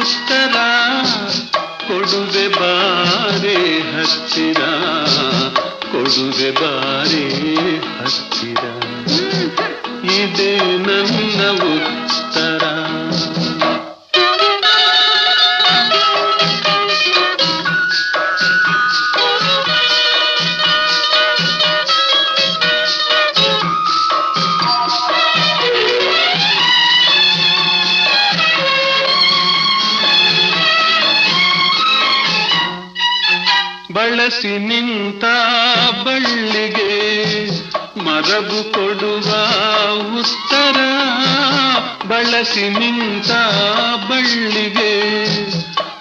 ಉತ್ತರ ಕೊಡುವೆ ಬಾರೆ ಹತ್ತಿರ ಕೊಡುವೆ ಬಾರೆ ಹತ್ತಿರ ಇದೆ ನನ್ನ ಉತ್ತರ. ಬಳಸಿ ನಿಂತ ಬಳ್ಳಿಗೆ ಮರಬು ಕೊಡುವ ಉತ್ತರ. ಬಳಸಿ ನಿಂತ ಬಳ್ಳಿಗೆ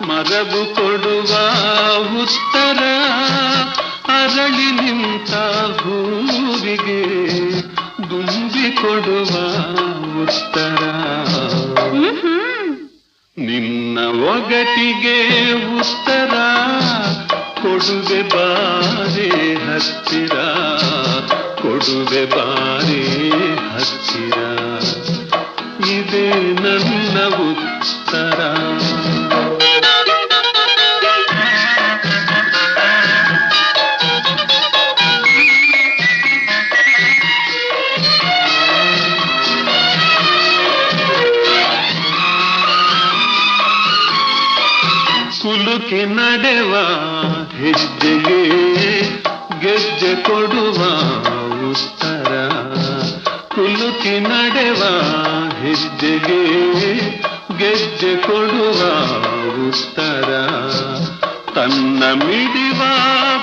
ಮರಬು ಕೊಡುವ ಉತ್ತರ. ಅರಳಿ ನಿಂತ ಹೂವಿಗೆ ದುಂಬಿ ಕೊಡುವ ಉತ್ತರ. ನಿನ್ನ ಒಗಟಿಗೆ ಉತ್ತರ. ಕೊಡುವೆ ಬಾರಿ ಹತ್ತಿರ ಕೊಡುವೆ ಬಾರಿ ಹತ್ತಿರ. ಇದೆ ನನ್ನ ಕುಲುಕಿ ನಡೆವ ಹೆಜ್ಜೆಗೆ ಗೆಜ್ಜೆ ಕೊಡುವ ಉತ್ತರ. ಕುಲುಕಿ ನಡೆವ ಹೆಜ್ಜೆಗೆ ಗೆಜ್ಜೆ ಕೊಡುವ ಉತ್ತರ. ತನ್ನ ಮಿಡಿವ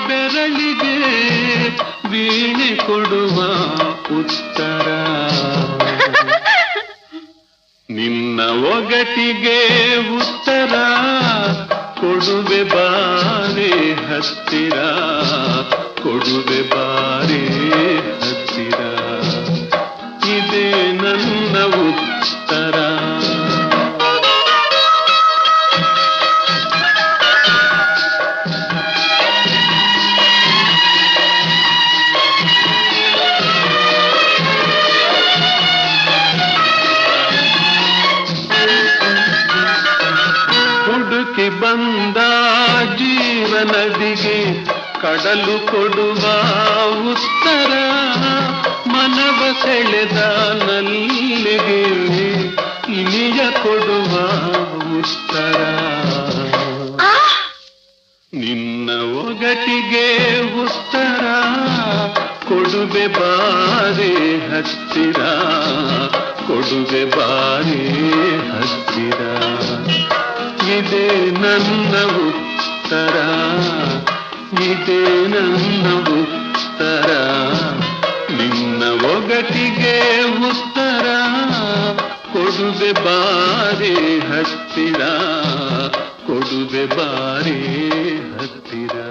ಬೆರಳಿಗೆ ವೀಣೆ ಕೊಡುವ ಉತ್ತರ. ನಿನ್ನ ಒಗಟಿಗೆ ಉತ್ತರ. ಹುಡುಕಿ ಬಂದ ಜೀವನದಿಗೆ ಕಡಲು ಕೊಡುವ ಉತ್ತರ. ಮನವ ಸೆಳೆದ ನಲ್ಲಿಗೆ ಇನಿಯ ಕೊಡುವ ಉತ್ತರ. ನಿನ್ನ ಒಗಟಿಗೆ ಉತ್ತರ. ಕೊಡುವೆ ಬಾರಿ ಹತ್ತಿರ. ಕೊಡುವೆ ಬಾರಿ ಹತ್ತಿರ. ಇದೇ ನನ್ನ ಉತ್ತರ. ಇದೆ ನನ್ನ ಉತ್ತರ. ನಿನ್ನ ಒಗಟಿಗೆ ಉತ್ತರ. ಕೊಡುವೆ ಬಾರಿ ಹತ್ತಿರ. ಕೊಡುವೆ ಬಾರಿ ಹತ್ತಿರ.